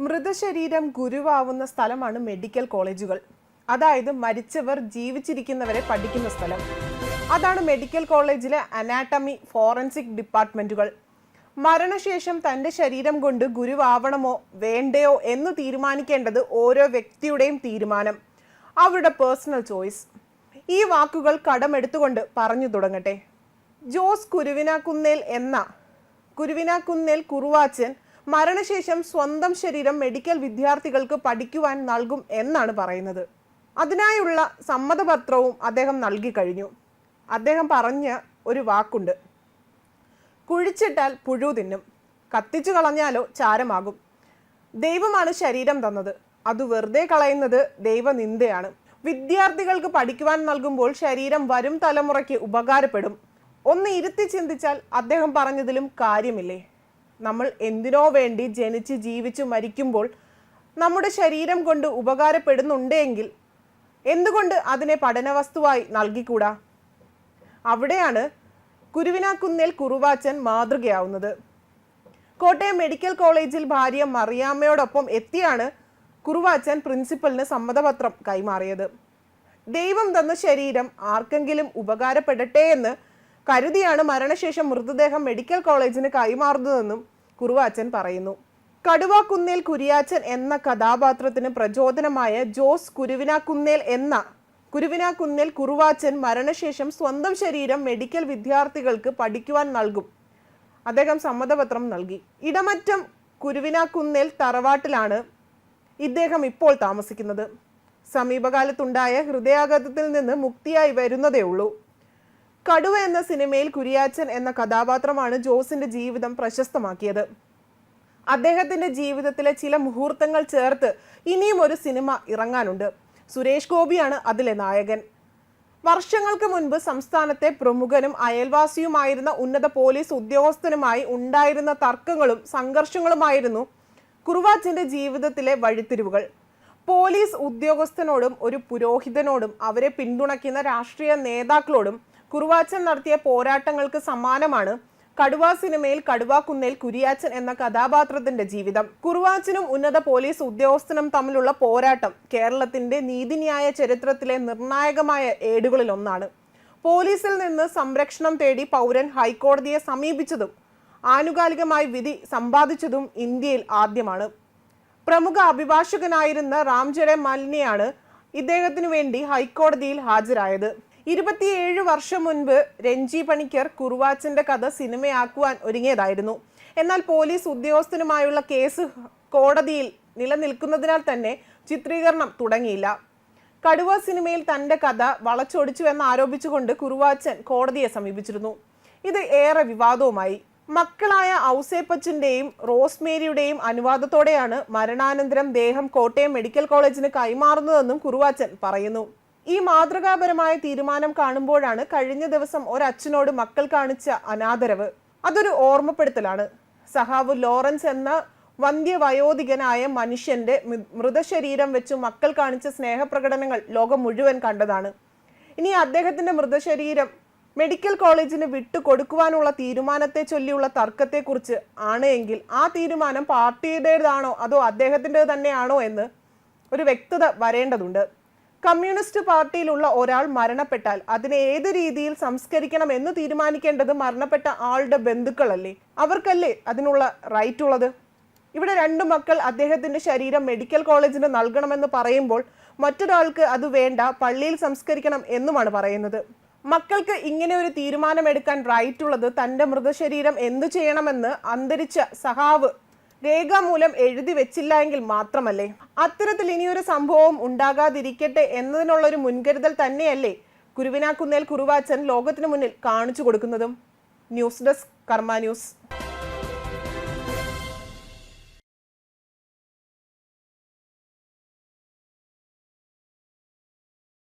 മൃതശരീരം ഗുരുവാവുന്ന സ്ഥലമാണ് മെഡിക്കൽ കോളേജുകൾ. അതായത് മരിച്ചവർ ജീവിച്ചിരിക്കുന്നവരെ പഠിക്കുന്ന സ്ഥലം. അതാണ് മെഡിക്കൽ കോളേജിലെ അനാട്ടമി ഫോറൻസിക് ഡിപ്പാർട്ട്മെന്റുകൾ. മരണശേഷം തന്റെ ശരീരം കൊണ്ട് ഗുരുവാവണമോ വേണ്ടയോ എന്ന് തീരുമാനിക്കേണ്ടത് ഓരോ വ്യക്തിയുടെയും തീരുമാനം. അവരുടെ പേഴ്സണൽ ചോയ്സ്. ഈ വാക്കുകൾ കടമെടുത്തുകൊണ്ട് പറഞ്ഞു തുടങ്ങട്ടെ. ജോസ് കുരുവിനാക്കുന്നേൽ എന്ന കുരുവിനാക്കുന്നേൽ കുറുവാച്ചൻ മരണശേഷം സ്വന്തം ശരീരം മെഡിക്കൽ വിദ്യാർത്ഥികൾക്ക് പഠിക്കുവാൻ നൽകും എന്നാണ് പറയുന്നത്. അതിനായുള്ള സമ്മതപത്രവും അദ്ദേഹം നൽകി കഴിഞ്ഞു. അദ്ദേഹം പറഞ്ഞ ഒരു വാക്കുണ്ട്. കുഴിച്ചിട്ടാൽ പുഴു തിന്നും. കത്തിച്ചു കളഞ്ഞാലോ ചാരമാകും. ദൈവമാണ് ശരീരം തന്നത്. അത് വെറുതെ കളയുന്നത് ദൈവനിന്ദയാണ്. വിദ്യാർത്ഥികൾക്ക് പഠിക്കുവാൻ നൽകുമ്പോൾ ശരീരം വരും തലമുറയ്ക്ക് ഉപകാരപ്പെടും. ഒന്ന് ഇരുത്തി ചിന്തിച്ചാൽ അദ്ദേഹം പറഞ്ഞതിലും കാര്യമില്ലേ? നമ്മൾ എന്തിനോ വേണ്ടി ജനിച്ച് ജീവിച്ച് മരിക്കുമ്പോൾ നമ്മുടെ ശരീരം കൊണ്ട് ഉപകാരപ്പെടുന്നുണ്ടെങ്കിൽ എന്തുകൊണ്ട് അതിനെ പഠനവസ്തുവായി നൽകിക്കൂടാ? അവിടെയാണ് കുരുവിനാക്കുന്നേൽ കുറുവാച്ചൻ മാതൃകയാവുന്നത്. കോട്ടയം മെഡിക്കൽ കോളേജിൽ ഭാര്യ മറിയാമ്മയോടൊപ്പം എത്തിയാണ് കുറുവാച്ചൻ പ്രിൻസിപ്പലിന് സമ്മതപത്രം കൈമാറിയത്. ദൈവം തന്ന ശരീരം ആർക്കെങ്കിലും ഉപകാരപ്പെടട്ടെ എന്ന് കരുതിയാണ് മരണശേഷം മൃതദേഹം മെഡിക്കൽ കോളേജിന് കൈമാറുന്നതെന്നും കുറുവാച്ചൻ പറയുന്നു. കടുവാക്കുന്നേൽ കുരിയാച്ചൻ എന്ന കഥാപാത്രത്തിന് പ്രചോദനമായ ജോസ് കുരുവിനാക്കുന്നേൽ എന്ന കുരുവിനാക്കുന്നേൽ കുറുവാച്ചൻ മരണശേഷം സ്വന്തം ശരീരം മെഡിക്കൽ വിദ്യാർത്ഥികൾക്ക് പഠിക്കുവാൻ നൽകും. അദ്ദേഹം സമ്മതപത്രം നൽകി. ഇടമറ്റം കുരുവിനാക്കുന്നേൽ തറവാട്ടിലാണ് ഇദ്ദേഹം ഇപ്പോൾ താമസിക്കുന്നത്. സമീപകാലത്തുണ്ടായ ഹൃദയാഘാതത്തിൽ നിന്ന് മുക്തിയായി വരുന്നതേ ഉള്ളൂ കടുവ എന്ന സിനിമയിൽ കുരിയാച്ചൻ എന്ന കഥാപാത്രമാണ് ജോസിന്റെ ജീവിതം പ്രശസ്തമാക്കിയത്. അദ്ദേഹത്തിന്റെ ജീവിതത്തിലെ ചില മുഹൂർത്തങ്ങൾ ചേർത്ത് ഇനിയും ഒരു സിനിമ ഇറങ്ങാനുണ്ട്. സുരേഷ് ഗോപിയാണ് അതിലെ നായകൻ. വർഷങ്ങൾക്ക് മുൻപ് സംസ്ഥാനത്തെ പ്രമുഖനും അയൽവാസിയുമായിരുന്ന ഉന്നത പോലീസ് ഉദ്യോഗസ്ഥനുമായി ഉണ്ടായിരുന്ന തർക്കങ്ങളും സംഘർഷങ്ങളുമായിരുന്നു കുറുവാച്ചന്റെ ജീവിതത്തിലെ വഴിത്തിരിവുകൾ. പോലീസ് ഉദ്യോഗസ്ഥനോടും ഒരു പുരോഹിതനോടും അവരെ പിന്തുണയ്ക്കുന്ന രാഷ്ട്രീയ നേതാക്കളോടും കുറുവാച്ചൻ നടത്തിയ പോരാട്ടങ്ങൾക്ക് സമാനമാണ് കടുവ സിനിമയിൽ കടുവാക്കുന്നേൽ കുരിയാച്ചൻ എന്ന കഥാപാത്രത്തിന്റെ ജീവിതം. കുറുവാച്ചനും ഉന്നത പോലീസ് ഉദ്യോഗസ്ഥനും തമ്മിലുള്ള പോരാട്ടം കേരളത്തിന്റെ നീതിന്യായ ചരിത്രത്തിലെ നിർണായകമായ ഏടുകളിൽ ഒന്നാണ് പോലീസിൽ നിന്ന് സംരക്ഷണം തേടി പൗരൻ ഹൈക്കോടതിയെ സമീപിച്ചതും ആനുകാലികമായി വിധി സമ്പാദിച്ചതും ഇന്ത്യയിൽ ആദ്യമാണ്. പ്രമുഖ അഭിഭാഷകനായിരുന്ന റാംജഡെ മലിനെയാണ് ഇദ്ദേഹത്തിനു വേണ്ടി ഹൈക്കോടതിയിൽ ഹാജരായത്. ഇരുപത്തിയേഴ് വർഷം മുൻപ് രഞ്ജി പണിക്കർ കുറുവാച്ചന്റെ കഥ സിനിമയാക്കുവാൻ ഒരുങ്ങിയതായിരുന്നു. എന്നാൽ പോലീസ് ഉദ്യോഗസ്ഥനുമായുള്ള കേസ് കോടതിയിൽ നിലനിൽക്കുന്നതിനാൽ തന്നെ ചിത്രീകരണം തുടങ്ങിയില്ല. കടുവ സിനിമയിൽ തന്റെ കഥ വളച്ചൊടിച്ചു എന്ന് ആരോപിച്ചുകൊണ്ട് കുറുവാച്ചൻ കോടതിയെ സമീപിച്ചിരുന്നു. ഇത് ഏറെ വിവാദവുമായി. മക്കളായ ഔസേപ്പച്ചന്റെയും റോസ്മേരിയുടെയും അനുവാദത്തോടെയാണ് മരണാനന്തരം ദേഹം കോട്ടയം മെഡിക്കൽ കോളേജിന് കൈമാറുന്നതെന്നും കുറുവാച്ചൻ പറയുന്നു. ഈ മാതൃകാപരമായ തീരുമാനം കാണുമ്പോഴാണ് കഴിഞ്ഞ ദിവസം ഒരച്ഛനോട് മക്കൾ കാണിച്ച അനാദരവ്. അതൊരു ഓർമ്മപ്പെടുത്തലാണ്. സഹാവ് ലോറൻസ് എന്ന വന്ധ്യവയോധികനായ മനുഷ്യന്റെ മൃതശരീരം വെച്ച് മക്കൾ കാണിച്ച സ്നേഹപ്രകടനങ്ങൾ ലോകം മുഴുവൻ കണ്ടതാണ്. ഇനി അദ്ദേഹത്തിന്റെ മൃതശരീരം മെഡിക്കൽ കോളേജിന് വിട്ടുകൊടുക്കുവാനുള്ള തീരുമാനത്തെ ചൊല്ലിയുള്ള തർക്കത്തെക്കുറിച്ച് ആണ് എങ്കിൽ ആ തീരുമാനം പാർട്ടിയുടേതാണോ അതോ അദ്ദേഹത്തിന്റെ തന്നെയാണോ എന്ന് ഒരു വ്യക്തത വരേണ്ടതുണ്ട്. കമ്മ്യൂണിസ്റ്റ് പാർട്ടിയിലുള്ള ഒരാൾ മരണപ്പെട്ടാൽ അതിനെ ഏത് രീതിയിൽ സംസ്കരിക്കണം എന്ന് തീരുമാനിക്കേണ്ടത് മരണപ്പെട്ട ആളുടെ ബന്ധുക്കളല്ലേ? അവർക്കല്ലേ അതിനുള്ള റൈറ്റ് ഉള്ളത്? ഇവിടെ രണ്ട് മക്കൾ അദ്ദേഹത്തിന്റെ ശരീരം മെഡിക്കൽ കോളേജിന് നൽകണമെന്ന് പറയുമ്പോൾ മറ്റൊരാൾക്ക് അത് വേണ്ട പള്ളിയിൽ സംസ്കരിക്കണം എന്നുമാണ് പറയുന്നത്. മക്കൾക്ക് ഇങ്ങനെ ഒരു തീരുമാനമെടുക്കാൻ റൈറ്റ് ഉള്ളത് തന്റെ മൃതശരീരം എന്തു ചെയ്യണമെന്ന് അന്തരിച്ച സഹാവ് രേഖാമൂലം എഴുതി വെച്ചില്ല എങ്കിൽ മാത്രമല്ലേ? അത്തരത്തിൽ ഇനിയൊരു സംഭവം ഉണ്ടാകാതിരിക്കട്ടെ എന്നതിനുള്ള ഒരു മുൻകരുതൽ തന്നെയല്ലേ കുരുവിനാക്കുന്നേൽ കുറുവാച്ചൻ ലോകത്തിനു മുന്നിൽ കാണിച്ചു കൊടുക്കുന്നതും? News desk Karma news.